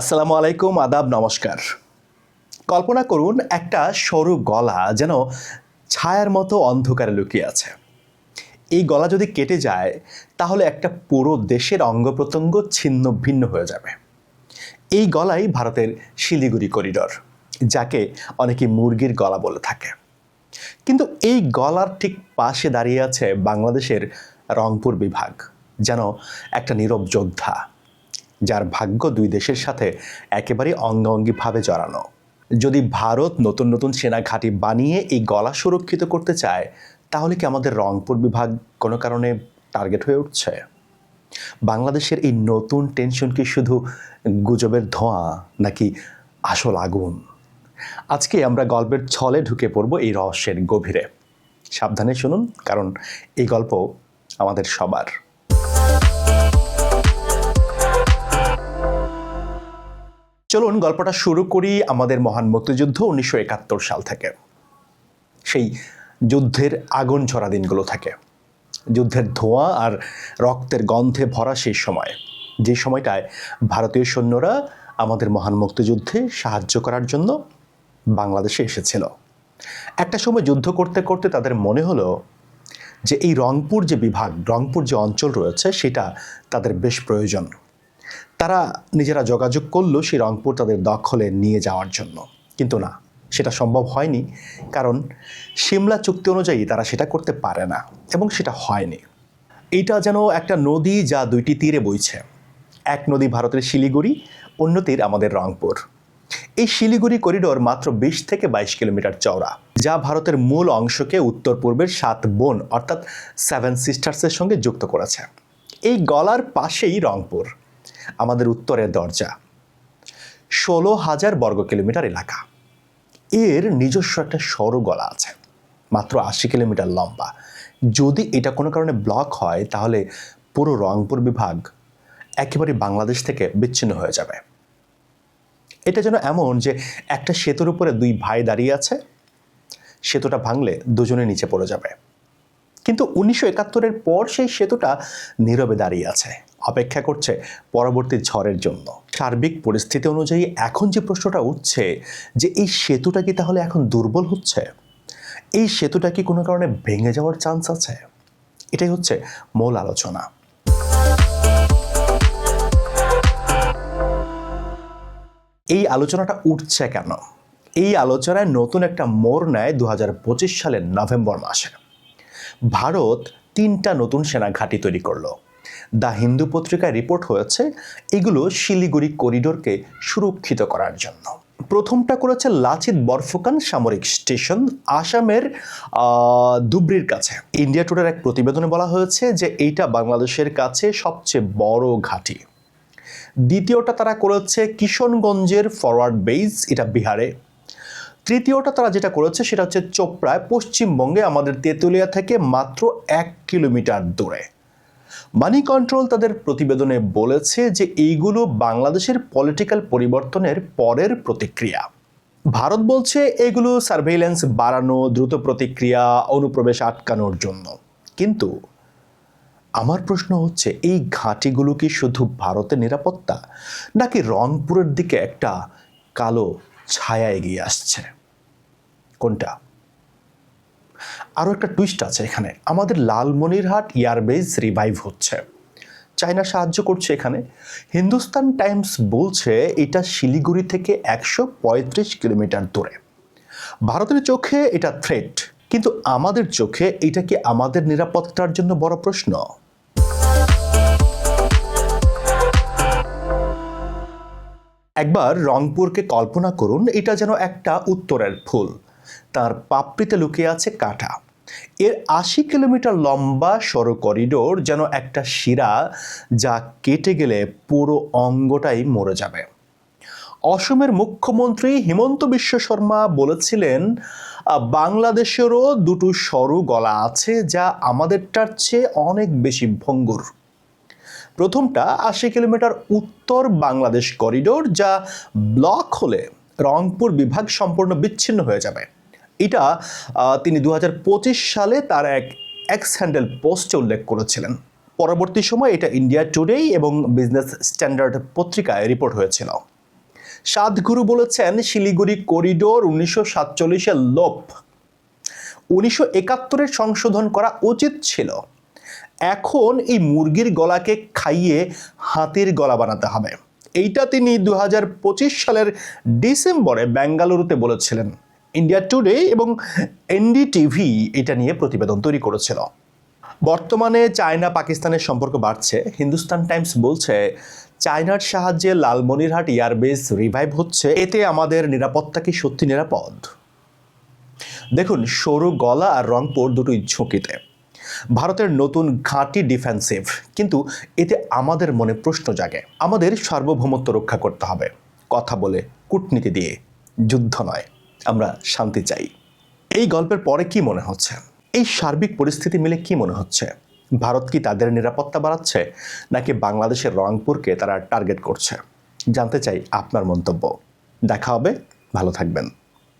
আসসালামু আলাইকুম, আদাব, নমস্কার। কল্পনা করুন একটা সরু গলা যেন ছায়ার মতো অন্ধকারে লুকিয়ে আছে। এই গলা যদি কেটে যায়, তাহলে একটা পুরো দেশের অঙ্গ প্রত্যঙ্গ ছিন্ন, ভিন্ন হয়ে যাবে। এই গলাই ভারতের শিলিগুড়ি করিডর, যাকে অনেকে মুরগির গলা বলে থাকে। কিন্তু এই গলার ঠিক পাশে দাঁড়িয়ে আছে বাংলাদেশের রংপুর বিভাগ, যেন একটা নীরব যোদ্ধা। যার ভাগ্য দুই দেশের সাথে একেবারে অঙ্গাঙ্গিভাবে জড়ানো। যদি ভারত নতুন নতুন সেনা ঘাঁটি বানিয়ে এই গলা সুরক্ষিত করতে চায়, তাহলে কি আমাদের রংপুর বিভাগ কোনো কারণে টার্গেট হয়ে উঠছে? বাংলাদেশের এই নতুন টেনশন কি শুধু গুজবের ধোঁয়া নাকি আসল আগুন? আজকে আমরা গল্পের ছলে ঢুকে পড়ব এই রহস্যের গভীরে। সাবধানে শুনুন, কারণ এই গল্প আমাদের সবার। চলুন গল্পটা শুরু করি আমাদের মহান মুক্তিযুদ্ধ উনিশশো একাত্তর সাল থেকে। সেই যুদ্ধের আগুন ঝরা দিনগুলো থাকে। যুদ্ধের ধোঁয়া আর রক্তের গন্ধে ভরা সেই সময়। যে সময়টায় ভারতীয় সৈন্যরা আমাদের মহান মুক্তিযুদ্ধে সাহায্য করার জন্য বাংলাদেশে এসেছিল। একটা সময় যুদ্ধ করতে করতে তাদের মনে হলো যে এই রংপুর যে বিভাগ, রংপুর যে অঞ্চল রয়েছে, সেটা তাদের বেশ প্রয়োজন। তারা নিজেরা যোগাযোগ করল সেই রংপুর তাদের দখলে নিয়ে যাওয়ার জন্য। কিন্তু না, সেটা সম্ভব হয়নি, কারণ সিমলা চুক্তি অনুযায়ী তারা সেটা করতে পারে না, এবং সেটা হয়নি। এটা যেন একটা নদী যা দুইটি তীরে বইছে। এক নদী ভারতের শিলিগুড়ি, অন্য তীর আমাদের রংপুর। এই শিলিগুড়ি করিডোর মাত্র বিশ থেকে বাইশ কিলোমিটার চওড়া, যা ভারতের মূল অংশকে উত্তর পূর্বের সাত বোন, অর্থাৎ সেভেন সিস্টার্সের সঙ্গে যুক্ত করেছে। এই গলার পাশেই রংপুর। আমাদের উত্তরের দরজা। ষোলো হাজার বর্গ কিলোমিটার এলাকা। এর নিজস্ব একটা সরু গলা আছে, মাত্র আশি কিলোমিটার লম্বা। যদি এটা কোনো কারণে ব্লক হয়, তাহলে পুরো রংপুর বিভাগ একেবারে বাংলাদেশ থেকে বিচ্ছিন্ন হয়ে যাবে। এটা যেন এমন যে একটা সেতুর উপরে দুই ভাই দাঁড়িয়ে আছে, সেতুটা ভাঙলে দুজনে নিচে পড়ে যাবে। কিন্তু উনিশশো একাত্তরের পর সেই সেতুটা নীরবে দাঁড়িয়ে আছে। অপেক্ষা করছে পরবর্তী ঝড়ের জন্য। সার্বিক পরিস্থিতি অনুযায়ী এখন যে প্রশ্নটা উঠছে যে এই সেতুটা কি তাহলে এখন দুর্বল হচ্ছে? এই সেতুটা কি কোনো কারণে ভেঙে যাওয়ার চান্স আছে? এটাই হচ্ছে মূল আলোচনা। এই আলোচনাটা উঠছে কেন? এই আলোচনায় নতুন একটা মোড় নেয় দু হাজার পঁচিশ সালের নভেম্বর মাসে। ভারত তিনটা নতুন সেনা ঘাঁটি তৈরি করল। দ্য হিন্দু পত্রিকায় রিপোর্ট হয়েছে, এগুলো শিলিগুড়ি করিডোরকে সুরক্ষিত করার জন্য। প্রথমটা করেছে লাচিত বরফুকান সামরিক স্টেশন আসামের ধুবড়ির কাছে। ইন্ডিয়া টুডের এক প্রতিবেদনে বলা হয়েছে যে এইটা বাংলাদেশের কাছে সবচেয়ে বড় ঘাঁটি। দ্বিতীয়টা তারা করেছে কিশনগঞ্জের ফরওয়ার্ড বেস এটা বিহারে। তৃতীয়টা তারা যেটা করেছে সেটা হচ্ছে চোপড়ায় পশ্চিমবঙ্গে আমাদের তেঁতুলিয়া থেকে মাত্র এক কিলোমিটার দূরে। মানি কন্ট্রোল তাদের প্রতিবেদনে বলেছে যে এইগুলো বাংলাদেশের পলিটিক্যাল পরিবর্তনের পরের প্রতিক্রিয়া। ভারত বলছে এগুলো সার্ভেইলেন্স বাড়ানো, দ্রুত প্রতিক্রিয়া, অনুপ্রবেশ আটকানোর জন্য। কিন্তু আমার প্রশ্ন হচ্ছে, এই ঘাঁটিগুলো কি শুধু ভারতের নিরাপত্তা, নাকি রংপুরের দিকে একটা কালো ছায়া এগিয়ে আসছে। কোনটা? আরও একটা টুইস্ট আছে এখানে। আমাদের লালমনিরহাট এয়ারবেস রিভাইভ হচ্ছে। চায়না সাহায্য করছে এখানে। হিন্দুস্তান টাইমস বলছে এটা শিলিগুড়ি থেকে একশো পঁয়ত্রিশ কিলোমিটার দূরে। ভারতের চোখে এটা থ্রেট কিন্তু আমাদের চোখে এটা কি আমাদের নিরাপত্তার জন্য বড় প্রশ্ন? একবার রংপুরকে কল্পনা করুন, এটা যেন একটা উত্তরের ফুল। তার পাপড়িতে লুকিয়ে আছে কাঁটা। এর আশি কিলোমিটার লম্বা সড়ক করিডোর যেন একটা শিরা যা কেটে গেলে পুরো অঙ্গটাই মরে যাবে। অসমের মুখ্যমন্ত্রী হিমন্ত বিশ্ব শর্মা বলেছিলেন বাংলাদেশেরও দুটো সরু গলা আছে যা আমাদেরটার চেয়ে অনেক বেশি ভঙ্গুর। প্রথমটা আশি কিলোমিটার উত্তর বাংলাদেশ করিডোর, যা ব্লক হলে রংপুর বিভাগ সম্পূর্ণ বিচ্ছিন্ন হয়ে যাবে। এটা তিনি দু হাজার পঁচিশ সালে তার এক এক্স হ্যান্ডেল পোস্টে উল্লেখ করেছিলেন। পরবর্তী সময় এটা ইন্ডিয়া টুডেই এবং বিজনেস স্ট্যান্ডার্ড পত্রিকায় রিপোর্ট হয়েছিল। সাদগুরু বলেছেন, শিলিগুড়ি করিডোর উনিশশো সাতচল্লিশের লোপ। উনিশশো একাত্তরের সংশোধন করা উচিত ছিল। এখন এই মুরগির গলাকে খাইয়ে হাতির গলা বানাতে হবে। এইটা তিনি দু হাজার পঁচিশ সালের ডিসেম্বরে বেঙ্গালুরুতে বলেছিলেন। ইন্ডিয়া টুডে এবং এনডিটিভি এটা নিয়ে প্রতিবেদন তৈরি করেছিল। বর্তমানে চায়না পাকিস্তানের সম্পর্ক বাড়ছে। হিন্দুস্তান টাইমস বলছে, চায়নার সাহায্যে লালমনিরহাট এয়ারবেস রিভাইভ হচ্ছে। এতে আমাদের নিরাপত্তা কি সত্যি নিরাপদ? দেখুন, সরু গলা আর রংপুর দুটোই ঝুঁকিতে। ভারতের নতুন ঘাঁটি ডিফেন্সিভ কিন্তু এতে আমাদের মনে প্রশ্ন জাগে, আমাদের সার্বভৌমত্ব রক্ষা করতে হবে। কথা বলে কূটনীতি দিয়ে যুদ্ধ নয়, আমরা শান্তি চাই। এই গল্পের পরে কি মনে হচ্ছে? এই সার্বিক পরিস্থিতি মিলে কি মনে হচ্ছে? ভারত কি তাদের নিরাপত্তা বাড়াচ্ছে, নাকি বাংলাদেশের রংপুরকে তারা টার্গেট করছে? জানতে চাই আপনার মন্তব্য। দেখা হবে, ভালো থাকবেন।